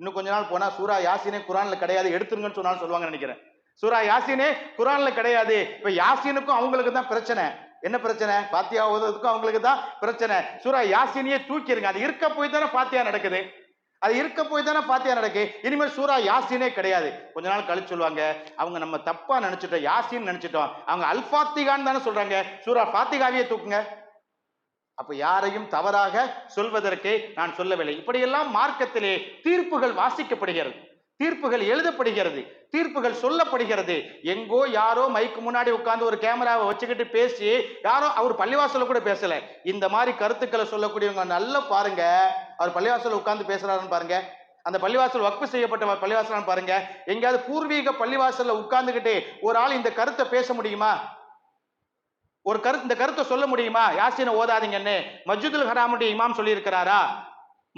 இன்னும் கொஞ்ச நாள் போனா சூரா யாசினே குரான்ல கிடையாது எடுத்துருங்கன்னு சொன்னாலும் சொல்லுவாங்கன்னு நினைக்கிறேன். சூரா யாசினே குரான்ல கிடையாது. இப்ப யாசினுக்கும் அவங்களுக்கு தான் பிரச்சனை. என்ன பிரச்சனை? பாத்தியா ஓதுறதுக்கும் அவங்களுக்கு தான் பிரச்சனை. சூரா யாசினியே தூக்கிடுங்க அது இருக்க போய் தானே பாத்தியா நடக்குது. அது இருக்க போய் தானே பாத்தியா நடக்கு. இனிமேல் சூரா யாசினே கிடையாது. கொஞ்ச நாள் கழிச்சு சொல்லுவாங்க அவங்க நம்ம தப்பா நினைச்சிட்டோம் யாசின்னு நினைச்சிட்டோம். அவங்க அல்பாத்திகான்னு தானே சொல்றாங்க. சூரா பாத்திகாவையே தூக்குங்க. அப்ப யாரையும் தவறாக சொல்வதற்கு நான் சொல்லவில்லை. இப்படியெல்லாம் மார்க்கத்திலே தீர்ப்புகள் வாசிக்கப்படுகிறது. தீர்ப்புகள் எழுதப்படுகிறது. தீர்ப்புகள் சொல்லப்படுகிறது. எங்கோ யாரோ மைக்கு முன்னாடி உட்கார்ந்து ஒரு கேமராவை வச்சுக்கிட்டு பேசி யாரோ அவர் பள்ளிவாசல கூட பேசல. இந்த மாதிரி கருத்துக்களை சொல்லக்கூடியவங்க நல்லா பாருங்க. அவர் பள்ளிவாசல உட்கார்ந்து பேசுறாருன்னு பாருங்க. அந்த பள்ளிவாசல் வக்ஃபு செய்யப்பட்ட பள்ளிவாசலான்னு பாருங்க. எங்கேயாவது பூர்வீக பள்ளிவாசல்ல உட்கார்ந்துகிட்டு ஒரு ஆள் இந்த கருத்தை பேச முடியுமா? ஒரு கருத்து இந்த கருத்தை சொல்ல முடியுமா? யாசினை ஓதாதீங்கன்னு. மஸ்ஜிதுல் ஹராமுடைய இமாம் சொல்லியிருக்கிறாரா?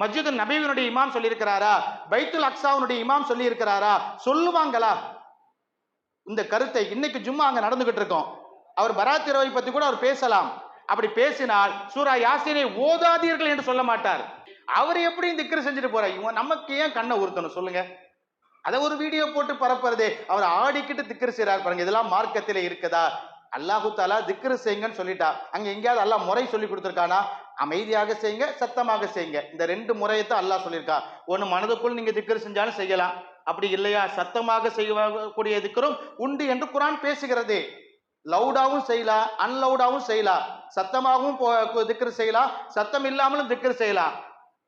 மஸ்ஜிது நபீவினுடைய இமாம் சொல்லியிருக்கிறாரா? பைத்துல் அக்ஸாவுனுடைய இமாம் சொல்லியிருக்கிறாரா? சொல்லுவாங்களா? இந்த கருத்தை இன்னைக்கு ஜும்மா அங்க நடந்துகிட்டு இருக்கோம். அவர் பராத் இரவை பத்தி கூட அவர் பேசலாம். அப்படி பேசினால் சூரா யாசினை ஓதாதீர்கள் என்று சொல்ல மாட்டார். அவர் எப்படி திக்கர் செஞ்சுட்டு போறார்? இவன் நமக்கு ஏன் கண்ணை உறுத்தணும்? சொல்லுங்க. அதை ஒரு வீடியோ போட்டு பரப்புறதே அவர் ஆடிக்கிட்டு திக்ரு செய்கிறார் பாருங்க. இதெல்லாம் மார்க்கத்தில் இருக்குதா? அல்லாஹு தாலா திக்ரு செய்யுங்கன்னு சொல்லிட்டா. அங்க எங்கேயாவது அல்லாஹ் முறை சொல்லி கொடுத்துருக்கானா? அமைதியாக செய்யுங்க சத்தமாக செய்யுங்க இந்த ரெண்டு முறையை தான் அல்லாஹ் சொல்லியிருக்கா. ஒன்று மனதுக்குள் நீங்க திக்ரு செஞ்சாலும் செய்யலாம். அப்படி இல்லையா? சத்தமாக செய்யக்கூடிய திக்கரும் உண்டு என்று குரான் பேசுகிறது. லவுடாகவும் செய்யலாம் அன்லவுடாகவும் செய்யலாம் சத்தமாகவும் போ- திக்ரு செய்யலாம் சத்தம் இல்லாமலும் திக்ரு செய்யலாம்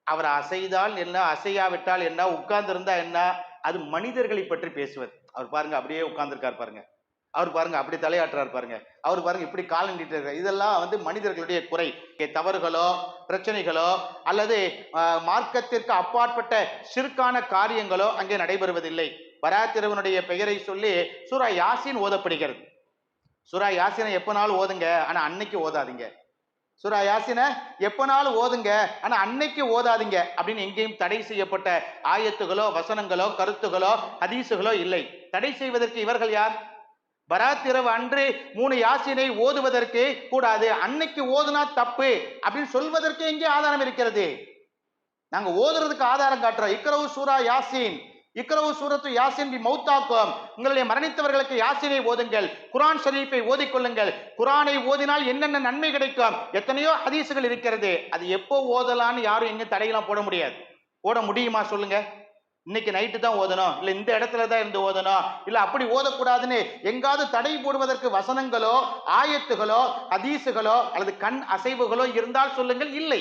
அவர் அசைதால் என்ன அசையாவிட்டால் என்ன உட்கார்ந்திருந்தா என்ன? அது மனிதர்களை பற்றி பேசுவது. அவர் பாருங்க அப்படியே உட்கார்ந்துருக்கார் பாருங்க. அவர் பாருங்க அப்படி தலையாட்டுறாரு பாருங்க. அவர் பாருங்க இப்படி கால் நீட்டிட்டு இதெல்லாம் வந்து மனிதர்களுடைய குறை. தவறுகளோ பிரச்சனைகளோ அல்லது மார்க்கத்திற்கு அப்பாற்பட்ட சிறுக்கான காரியங்களோ அங்கே நடைபெறுவதில்லை. வராத்திரவனுடைய பெயரை சொல்லி சுரா யாசின் ஓதப்படுகிறது. சுரா யாசினை எப்போனாலும் ஓதுங்க ஆனால் அன்னைக்கு ஓதாதீங்க. சுரா யாசினை எப்போனாலும் ஓதுங்க ஆனால் அன்னைக்கு ஓதாதீங்க அப்படின்னு எங்கேயும் தடை செய்யப்பட்ட ஆயத்துகளோ வசனங்களோ கருத்துகளோ ஹதீசுகளோ இல்லை. தடை செய்வதற்கு இவர்கள் யார்? பராத்திரவு அன்று மூணு யாசினை ஓதுவதற்கு கூடாது. அன்னைக்கு ஓதுனா தப்பு அப்படின்னு சொல்வதற்கு எங்கே ஆதாரம் இருக்கிறது. நாங்க ஓதுறதுக்கு ஆதாரம் காட்டுறோம். இக்ரவு சூரா யாசின். இக்ரவு சூரத்து யாசின் பி மௌத்தாக்கும். உங்களுடைய மரணித்தவர்களுக்கு யாசினை ஓதுங்கள். குரான் ஷரீஃபை ஓதிக்கொள்ளுங்கள் குரானை ஓதினால் என்னென்ன நன்மை கிடைக்கும்? எத்தனையோ ஹதீசுகள் இருக்கிறது. அது எப்போ ஓதலான்னு யாரும் எங்க தடையெல்லாம் போட முடியாது. போட முடியுமா சொல்லுங்க? இன்னைக்கு நைட்டு தான் ஓதணும். இல்லை இந்த இடத்துல தான் இருந்து ஓதணும். இல்லை அப்படி ஓதக்கூடாதுன்னு எங்காவது தடை போடுவதற்கு வசனங்களோ ஆயத்துகளோ ஹதீசுகளோ அல்லது கண் அசைவுகளோ இருந்தால் சொல்லுங்கள் இல்லை.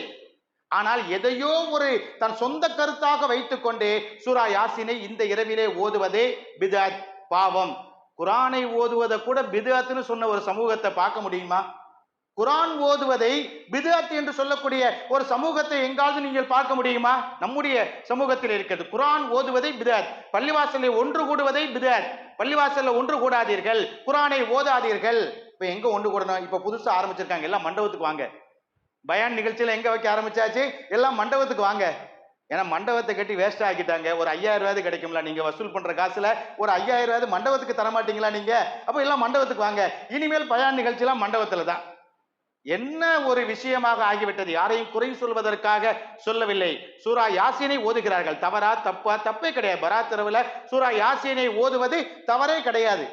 ஆனால் எதையோ ஒரு தன் சொந்த கருத்தாக வைத்துக்கொண்டு சூரா யாசினை இந்த இரவிலே ஓதுவதே பிதாத் பாவம். குரானை ஓதுவதை கூட பிதாத்துன்னு சொன்ன ஒரு சமூகத்தை பார்க்க முடியுமா? குரான் ஓதுவதை பிதாத் என்று சொல்லக்கூடிய ஒரு சமூகத்தை எங்காவது நீங்கள் பார்க்க முடியுமா? நம்முடைய சமூகத்தில் இருக்கிறது. குரான் ஓதுவதை பிதாத் பள்ளிவாசலில் ஒன்று கூடுவதை பிதாத் பள்ளிவாசலில் ஒன்று கூடாதீர்கள். குரானை ஓதாதீர்கள். இப்போ எங்க ஒன்று கூடணும்? இப்ப புதுசாக ஆரம்பிச்சிருக்காங்க. எல்லாம் மண்டபத்துக்கு வாங்க. பயான் நிகழ்ச்சியில் எங்க வைக்க ஆரம்பிச்சாச்சு? எல்லாம் மண்டபத்துக்கு வாங்க. ஏன்னா மண்டபத்தை கட்டி வேஸ்ட் ஆக்கிட்டாங்க. ஒரு ஐயாயிரம் ரூபாய் கிடைக்கும்ல. நீங்க வசூல் பண்ற காசுல ஒரு ஐயாயிரம் ரூபாய் மண்டபத்துக்கு தர மாட்டீங்களா நீங்க? அப்ப எல்லாம் மண்டபத்துக்கு வாங்க. இனிமேல் பயான் நிகழ்ச்சியெல்லாம் மண்டபத்துல தான். என்ன ஒரு விஷயமாக ஆகிவிட்டது? யாரையும் குறை சொல்வதற்காக சொல்லவில்லை. சூரா யாசினை ஓதுகிறார்கள். தவறா? தப்பா? தப்பே கிடையாது. பராத்திரவுல சூரா யாசினை ஓதுவது தவறே கிடையாது.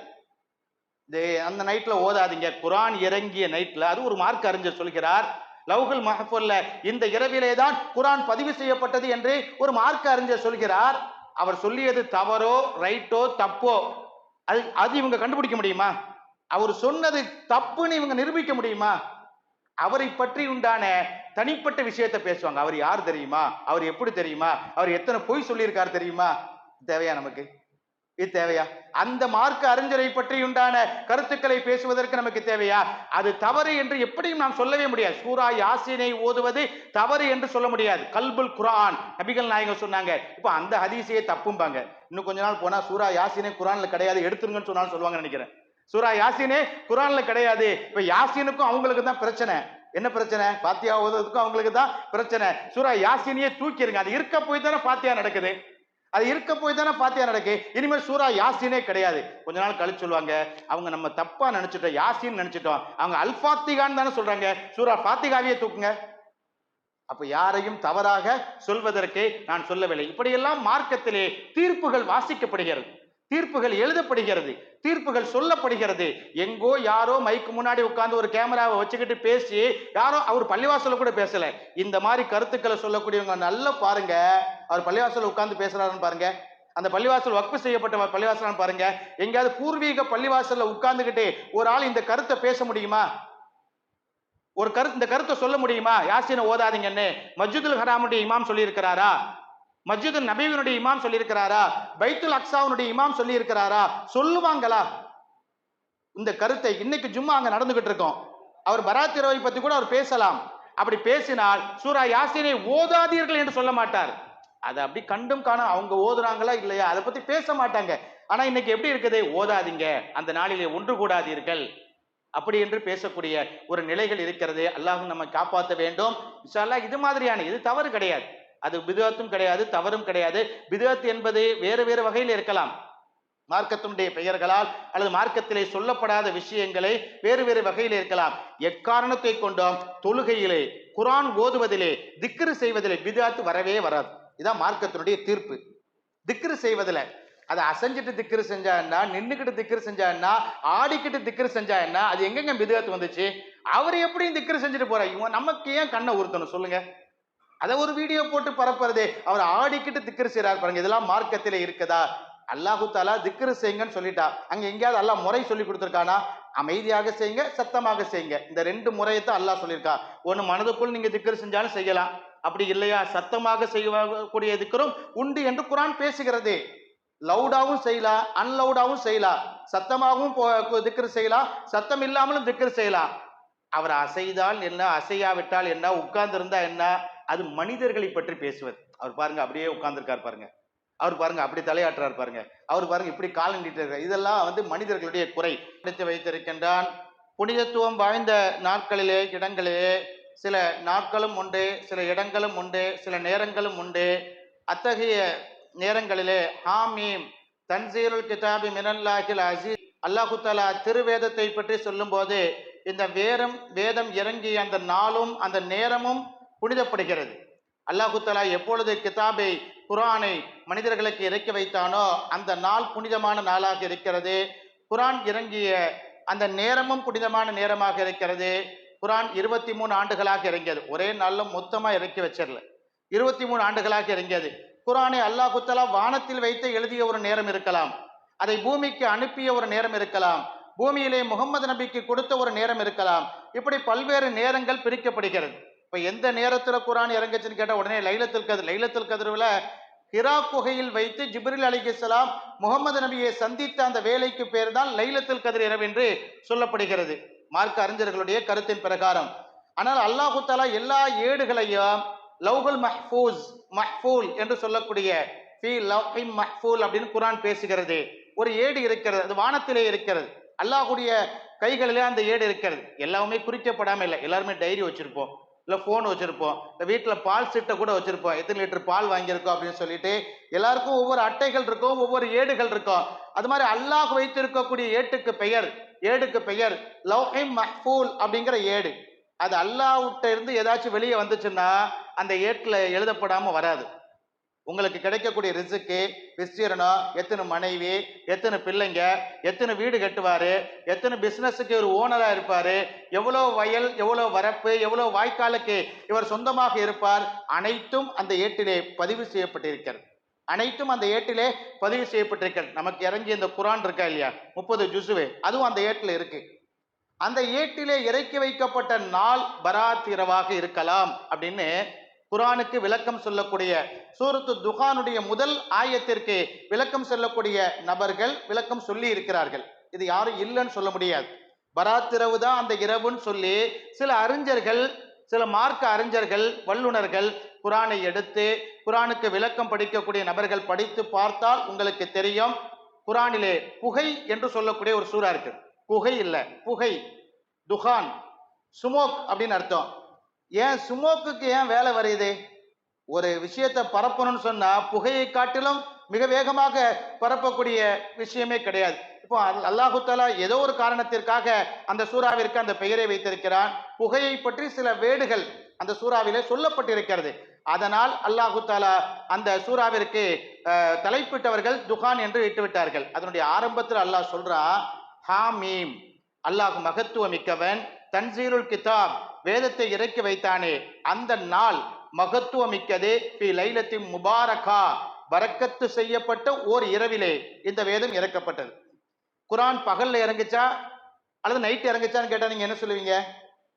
அந்த நைட்ல ஓதாதீங்க. குரான் இறங்கிய நைட்ல அது ஒரு மார்க் அறிஞர் சொல்கிறார். லவ்குல் மஹபுல்ல இந்த இரவிலே தான் குரான் பதிவு செய்யப்பட்டது என்று ஒரு மார்க் அறிஞர் சொல்கிறார். அவர் சொல்லியது தவறோ ரைட்டோ தப்போ? அது அது இவங்க கண்டுபிடிக்க முடியுமா? அவர் சொன்னது தப்புன்னு இவங்க நிரூபிக்க முடியுமா? அவரை பற்றி உண்டான தனிப்பட்ட விஷயத்தை பேசுவாங்க. அவர் யார் தெரியுமா? அவர் எப்படி தெரியுமா? அவர் எத்தனை பொய் சொல்லியிருக்கார் தெரியுமா? தேவையா நமக்கு? இது தேவையா? அந்த மார்க்க அறிஞரை பற்றி உண்டான கருத்துக்களை பேசுவதற்கு நமக்கு தேவையா? அது தவறு என்று எப்படியும் நாம் சொல்லவே முடியாது. சூரா யாசினை ஓதுவது தவறு என்று சொல்ல முடியாது. கல்புல் குரான் நபிகள் நாயகம் சொன்னாங்க. இப்போ அந்த ஹதீசையே தப்பும்பாங்க. இன்னும் கொஞ்ச நாள் போனா சூரா யாசினை குரான்ல கிடையாது எடுத்துருங்கன்னு சொன்னாலும் சொல்லுவாங்கன்னு நினைக்கிறேன். சூரா யாசினே குரான்ல கிடையாது. இப்ப யாசினுக்கும் அவங்களுக்கு தான் பிரச்சனை. என்ன பிரச்சனை? பாத்தியா ஓதுறதுக்கும் அவங்களுக்கு தான் பிரச்சனை. சூரா யாசினியே தூக்கிடுங்க அது இருக்க போய் தானே பாத்தியா நடக்குது. அது இருக்க போய் தானே பாத்தியா நடக்கு. இனிமேல் சூரா யாசினே கிடையாது. கொஞ்ச நாள் கழிச்சு சொல்லுவாங்க அவங்க நம்ம தப்பா நினைச்சிட்டோம் யாசின்னு நினைச்சிட்டோம். அவங்க அல்பாத்திகான்னு தானே சொல்றாங்க. சூரா ஃபாத்திகாவையே தூக்குங்க. அப்ப யாரையும் தவறாக சொல்வதற்கு நான் சொல்லவில்லை. இப்படியெல்லாம் மார்க்கத்திலே தீர்ப்புகள் வாசிக்கப்படுகிறது. தீர்ப்புகள் எழுதப்படுகிறது தீர்ப்புகள் சொல்லப்படுகிறது. எங்கோ யாரோ மைக்கு முன்னாடி உட்காந்து ஒரு கேமராவை வச்சுக்கிட்டு பேசி யாரோ அவர் பள்ளிவாசல கூட பேசல. இந்த மாதிரி கருத்துக்களை சொல்லக்கூடியவங்க நல்லா பாருங்க. அவர் பள்ளிவாசல உட்காந்து பேசுறாருன்னு பாருங்க. அந்த பள்ளிவாசல் வக்ஃபு செய்யப்பட்ட பள்ளிவாசல் பாருங்க. எங்கேயாவது பூர்வீக பள்ளிவாசல்ல உட்கார்ந்துக்கிட்டு ஒரு ஆள் இந்த கருத்தை பேச முடியுமா? ஒரு கருத்து இந்த கருத்தை சொல்ல முடியுமா? யாசினை ஓதாதீங்கன்னு. மஸ்ஜிதுல் ஹராமுடைய இமாம் சொல்லியிருக்கிறாரா? மஸ்ஜிது நபீவினுடைய இமாம் சொல்லியிருக்கிறாரா? பைத்துல் அக்சாவுனுடைய இமாம் சொல்லியிருக்கிறாரா? சொல்லுவாங்களா? இந்த கருத்தை இன்னைக்கு ஜும்மா அங்கே நடந்துகிட்டு இருக்கோம். அவர் பராத் இரவை கூட அவர் பேசலாம். அப்படி பேசினால் சூரா யாசினை ஓதாதீர்கள் என்று சொல்ல மாட்டார். அதை அப்படி கண்டும் காண அவங்க ஓதுறாங்களா இல்லையா? அதை பற்றி பேச மாட்டாங்க. ஆனால் இன்னைக்கு எப்படி இருக்குது? ஓதாதீங்க. அந்த நாளிலே ஒன்று கூடாதீர்கள். அப்படி என்று பேசக்கூடிய ஒரு நிலைகள் இருக்கிறது. அல்லாஹும் நம்ம காப்பாற்ற வேண்டும். இது மாதிரியான இது தவறு கிடையாது. அது பிதுவத்தும் கிடையாது தவறும் கிடையாது. பிதுவத் என்பது வேறு வேறு வகையில் இருக்கலாம். மார்க்கத்தினுடைய பெயர்களால் அல்லது மார்க்கத்திலே சொல்லப்படாத விஷயங்களை வேறு வேறு வகையில் இருக்கலாம். எக்காரணத்தை கொண்டோம் தொழுகையிலே குரான் ஓதுவதிலே திக்ரு செய்வதிலே பிதாத்து வரவே வராது. இதான் மார்க்கத்தினுடைய தீர்ப்பு. திக்ரு செய்வதில். அதை அசைஞ்சிட்டு திக்ரு செஞ்சா என்ன? நின்றுக்கிட்டு திக்ரு செஞ்சா என்ன? ஆடிக்கிட்டு திக்ரு செஞ்சா என்ன? அது எங்கெங்க பிதாத்து வந்துச்சு? அவர் எப்படியும் திக்ரு செஞ்சுட்டு போறார். இவன் நமக்கு ஏன் கண்ணை உறுத்தணும் சொல்லுங்க. அதை ஒரு வீடியோ போட்டு பரப்புறதே. அவர் ஆடிக்கிட்டு திக்கர் செய்கிறார் பாருங்க. இதெல்லாம் மார்க்கத்தில் இருக்குதா? அல்லாஹு தாலா திக்ரு செய்யுங்கன்னு சொல்லிட்டா. அங்க எங்கேயாவது அல்லா முறை சொல்லி கொடுத்துருக்கானா? அமைதியாக செய்யுங்க சத்தமாக செய்யுங்க. இந்த ரெண்டு முறையை தான் அல்லாஹ் சொல்லியிருக்கா. ஒன்று மனதுக்குள் நீங்க திக்ரு செஞ்சாலும் செய்யலாம். அப்படி இல்லையா? சத்தமாக செய்யக்கூடிய திக்கரும் உண்டு என்று குரான் பேசுகிறது. லவுடாகவும் செய்யலாம் அன்லவுடாகவும் செய்யலாம் சத்தமாகவும் போ- திக்ரு செய்யலாம். சத்தம் இல்லாமலும் திக்ரு செய்யலாம். அவர் அசைதால் என்ன? அசையாவிட்டால் என்ன? உட்கார்ந்திருந்தா என்ன? அது மனிதர்களை பற்றி பேசுவது. அவர் பாருங்க அப்படியே உட்கார்ந்துருக்கார் பாருங்க. அவர் பாருங்க அப்படி தலையாட்டுறார் பாருங்க. அவர் பாருங்க இப்படி கால் நீட்டிட்டு இருக்கார். இதெல்லாம் வந்து மனிதர்களுடைய குறை. எடுத்து வைத்திருக்கின்றான். புனிதத்துவம் வாய்ந்த நாட்களிலே இடங்களிலே சில நாட்களும் உண்டு சில இடங்களும் உண்டு சில நேரங்களும் உண்டு. அத்தகைய நேரங்களிலே ஹாமீம் தன்சீருல் கிதாபி மினல்லாஹில் அசீஸ் அல்லாஹு திருவேதத்தை பற்றி சொல்லும்போது இந்த வேரம் வேதம் இறங்கிய அந்த நாளும் அந்த நேரமும் புனிதப்படுகிறது. அல்லாஹுத்தலா எப்பொழுது கிதாபை குரானை மனிதர்களுக்கு இறக்கி வைத்தானோ அந்த நாள் புனிதமான நாளாக இருக்கிறது. குரான் இறங்கிய அந்த நேரமும் புனிதமான நேரமாக இருக்கிறது. குரான் இருபத்தி மூணு ஆண்டுகளாக இறங்கியது. ஒரே நாளில் மொத்தமாக இறக்கி வச்சிடல. இருபத்தி மூணு ஆண்டுகளாக இறங்கியது. குரானை அல்லாஹுத்தலா வானத்தில் வைத்து எழுதிய ஒரு நேரம் இருக்கலாம். அதை பூமிக்கு அனுப்பிய ஒரு நேரம் இருக்கலாம். பூமியிலே முகமது நபிக்கு கொடுத்த ஒரு நேரம் இருக்கலாம். இப்படி பல்வேறு நேரங்கள் பிரிக்கப்படுகிறது. இப்போ எந்த நேரத்தில் குரான் இறங்குச்சுன்னு கேட்டால் உடனே லைலத்தில் கதிர் லைலத்தில் கதிரவில் ஹிரா குகையில் வைத்து ஜிப்ரில் அலிகலாம் முகமது நபியை சந்தித்த அந்த வேலைக்கு பேர் தான் லைலத்தில் கதிர் இரவு என்று சொல்லப்படுகிறது. மார்க்க அறிஞர்களுடைய கருத்தின் பிரகாரம். ஆனால் அல்லாஹு தாலா எல்லா ஏடுகளையும் லவ்ஹுல் மஹ்ஃபூஸ் மஹ்ஃபூல் என்று சொல்லக்கூடிய ஃபி லவ்ஹிம் மஹ்ஃபூல் அப்படின்னு குரான் பேசுகிறது. ஒரு ஏடு இருக்கிறது அது வானத்திலே இருக்கிறது. அல்லாஹுடைய கைகளிலே அந்த ஏடு இருக்கிறது. எல்லாமே குறிக்கப்படாம இல்லை. எல்லாருமே டைரி வச்சிருப்போம். இல்லை ஃபோன் வச்சுருப்போம். இல்லை வீட்டில் பால் சிட்டை கூட வச்சுருப்போம். எத்தனை லிட்டர் பால் வாங்கியிருக்கோம் அப்படின்னு சொல்லிட்டு எல்லாருக்கும் ஒவ்வொரு அட்டைகள் இருக்கும் ஒவ்வொரு ஏடுகள் இருக்கும். அது மாதிரி அல்லாஹ் வைத்திருக்கக்கூடிய ஏட்டுக்கு பெயர் ஏடுக்கு பெயர் லவ் இம் மஹ்ஃபூல் அப்படிங்கிற ஏடு. அது அல்லாஹ்விட்ட இருந்து ஏதாச்சும் வெளியே வந்துச்சுன்னா அந்த ஏட்டில் எழுதப்படாமல் வராது. உங்களுக்கு கிடைக்கக்கூடிய ரிசுக்கு விஸ்தீரணம் எத்தனை மனைவி எத்தனை பிள்ளைங்க எத்தனை வீடு கட்டுவார் எத்தனை பிஸ்னஸுக்கு ஒரு ஓனராக இருப்பார் எவ்வளோ வயல் எவ்வளோ வரப்பு எவ்வளோ வாய்க்காலுக்கு இவர் சொந்தமாக இருப்பார் அனைத்தும் அந்த ஏட்டிலே பதிவு செய்யப்பட்டிருக்கிறது. அனைத்தும் அந்த ஏட்டிலே பதிவு செய்யப்பட்டிருக்கிறது. நமக்கு இறங்கி இந்த குரான் இருக்கா இல்லையா? முப்பது ஜுசுவே. அதுவும் அந்த ஏட்டில் இருக்கு. அந்த ஏட்டிலே இறக்கி வைக்கப்பட்ட நாள் பராத்திரவாக இருக்கலாம் அப்படின்னு குரானுக்கு விளக்கம் சொல்லக்கூடிய சூரத்து துஹானுடைய முதல் ஆயத்திற்கு விளக்கம் சொல்லக்கூடிய நபர்கள் விளக்கம் சொல்லி இருக்கிறார்கள். இது யாரும் இல்லைன்னு சொல்ல முடியாது. பராத்திரவு தான் அந்த இரவுன்னு சொல்லி சில அறிஞர்கள் சில மார்க்க அறிஞர்கள் வல்லுனர்கள் குரானை எடுத்து குரானுக்கு விளக்கம் படிக்கக்கூடிய நபர்கள் படித்து பார்த்தால் உங்களுக்கு தெரியும். குரானிலே புகை என்று சொல்லக்கூடிய ஒரு சூறா இருக்கு. புகை இல்லை. புகை. துஹான். சுமோக் அப்படின்னு அர்த்தம். ஏன் சுமோக்குக்கு ஏன் வேலை வருது? ஒரு விஷயத்தை பரப்பணும்னு சொன்னால் புகையை காட்டிலும் மிக வேகமாக பரப்பக்கூடிய விஷயமே கிடையாது. இப்போ அல்லாஹுத்தாலா அல்லாஹு தாலா ஏதோ ஒரு காரணத்திற்காக அந்த சூறாவிற்கு அந்த பெயரை வைத்திருக்கிறான். புகையை பற்றி சில வேடுகள் அந்த சூறாவிலே சொல்லப்பட்டிருக்கிறது. அதனால் அல்லாஹு தாலா அந்த சூறாவிற்கு தலைப்பிட்டவர்கள் துகான் என்று இட்டுவிட்டார்கள். அதனுடைய ஆரம்பத்தில் அல்லாஹ் சொல்றான் ஹாமீம் அல்லாஹ் மகத்துவமிக்கவன் தன்சீருல் கிதாப் வேதத்தை இறக்கி வைத்தானே. அந்த நாள் மகத்துவமிக்கது. பி லைலத்தின் முபாரகா வரக்கத்து செய்யப்பட்ட ஓர் இரவிலே இந்த வேதம் இறக்கப்பட்டது. குரான் பகல்ல இறங்குச்சா? அல்லது நைட் இறங்குச்சான்னு கேட்டா நீங்க என்ன சொல்லுவீங்க?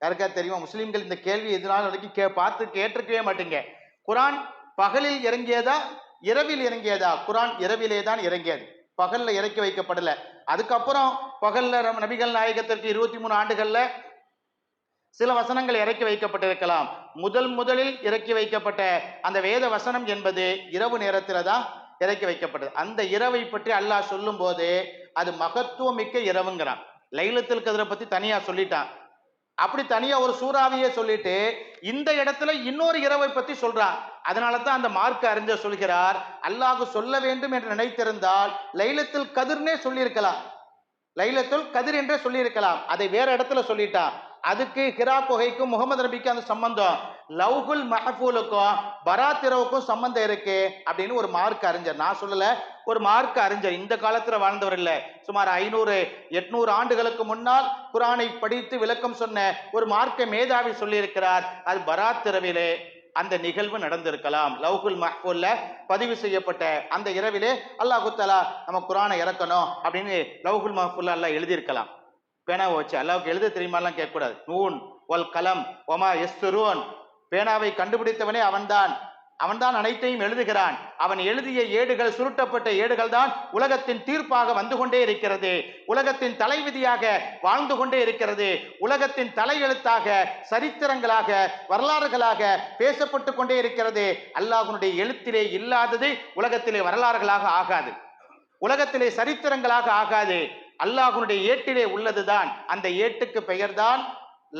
யாருக்கா தெரியுமா? முஸ்லீம்கள் இந்த கேள்வி எதுனாலும் வரைக்கும் கே பார்த்து கேட்டிருக்கவே மாட்டீங்க. குரான் பகலில் இறங்கியதா? இரவில் இறங்கியதா? குரான் இரவிலே தான் இறங்கியது. பகல்ல இறக்கி வைக்கப்படல. அதுக்கப்புறம் பகல்ல நபிகள் நாயகத்திற்கு இருபத்தி மூணு ஆண்டுகள்ல சில வசனங்கள் இறக்கி வைக்கப்பட்டிருக்கலாம். முதல் முதலில் இறக்கி வைக்கப்பட்ட அந்த வேத வசனம் என்பது இரவு நேரத்தில் தான் இறக்கி வைக்கப்பட்டது. அந்த இரவை பற்றி அல்லாஹ் சொல்லும் போது அது மகத்துவமிக்க இரவுங்கிறான். லைலத்தில் கதிரை பத்தி தனியா சொல்லிட்டான். அப்படி தனியா ஒரு சூறாவையே சொல்லிட்டு இந்த இடத்துல இன்னொரு இரவை பத்தி சொல்கிறான் அதனால தான் அந்த மார்க்கை அறிஞர் சொல்கிறார் அல்லாஹ் சொல்ல வேண்டும் என்று நினைத்திருந்தால் லைலத்தில் கதிர்னே சொல்லியிருக்கலாம். லைலத்துல் கதிர் என்றே சொல்லியிருக்கலாம். அதை வேற இடத்துல சொல்லிட்டான். அதுக்கு ஹிரா குகைக்கும் முகமது நபிக்கும் அந்த சம்பந்தம். லவ்குல் மஹஃபூலுக்கும் பராத்திரவுக்கும் சம்பந்தம் இருக்கு அப்படின்னு ஒரு மார்க் அறிஞர். நான் சொல்லல ஒரு மார்க் அறிஞர். இந்த காலத்துல வாழ்ந்தவர் இல்லை. சுமார் ஐநூறு எட்நூறு ஆண்டுகளுக்கு முன்னால் குரானை படித்து விளக்கம் சொன்ன ஒரு மார்க்க மேதாவி சொல்லியிருக்கிறார். அது பராத்திரவிலே அந்த நிகழ்வு நடந்திருக்கலாம். லவ்குல் மஹ்பூல்ல பதிவு செய்யப்பட்ட அந்த இரவிலே அல்லாஹு தலா நம்ம குரானை இறக்கணும் அப்படின்னு லவ்குல் மஹ்பூல்ல எல்லாம் எழுதியிருக்கலாம். பேனாவை வச்சு அல்லாவுக்கு எழுத தெரியுமாலாம் கேட்கக்கூடாது. நூன் ஒல் கலம் ஒமா எஸ்துருவன் பேனாவை கண்டுபிடித்தவனே அவன்தான். அவன்தான் அனைத்தையும் எழுதுகிறான். அவன் எழுதிய ஏடுகள் சுருட்டப்பட்ட ஏடுகள் தான் உலகத்தின் தீர்ப்பாக வந்து கொண்டே இருக்கிறது. உலகத்தின் தலைவிதியாக வாழ்ந்து கொண்டே இருக்கிறது. உலகத்தின் தலையெழுத்தாக சரித்திரங்களாக வரலாறுகளாக பேசப்பட்டு கொண்டே இருக்கிறது. அல்லாஹனுடைய எழுத்திலே இல்லாதது உலகத்திலே வரலாறுகளாக ஆகாது. உலகத்திலே சரித்திரங்களாக ஆகாது. அல்லாஹுனுடைய ஏட்டிலே உள்ளதுதான். அந்த ஏட்டுக்கு பெயர்தான்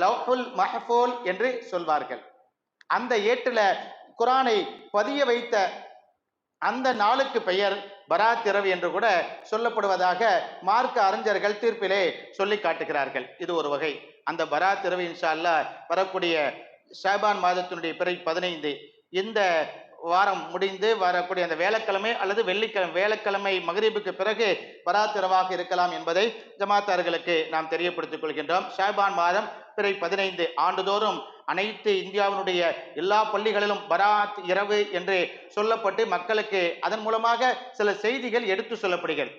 லவ்ஃபுல் மஹஃபூல் என்று சொல்வார்கள். அந்த ஏட்டுல குரானை பதிய வைத்த அந்த நாளுக்கு பெயர் பராத்திரவு என்று கூட சொல்லப்படுவதாக மார்க்க அறிஞர்கள் தீர்ப்பிலே சொல்லி காட்டுகிறார்கள். இது ஒரு வகை. அந்த பராத்திரவு இன்ஷா அல்லா வரக்கூடிய ஷாபான் மாதத்தினுடைய பிறை பதினைந்து. இந்த வாரம் முடிந்து வரக்கூடிய அந்த வேலைக்கிழமை அல்லது வெள்ளிக்கிழமை வேலைக்கிழமை மகரீபுக்கு பிறகு பராத்திரவாக இருக்கலாம் என்பதை ஜமாத்தார்களுக்கு நாம் தெரியப்படுத்திக் கொள்கின்றோம். ஷாபான் மாதம் பிறை பதினைந்து ஆண்டுதோறும் அனைத்து இந்தியாவினுடைய எல்லா பள்ளிகளிலும் பராத் இரவு என்று சொல்லப்பட்டு மக்களுக்கு அதன் மூலமாக சில செய்திகள் எடுத்து சொல்லப்படுகிறது.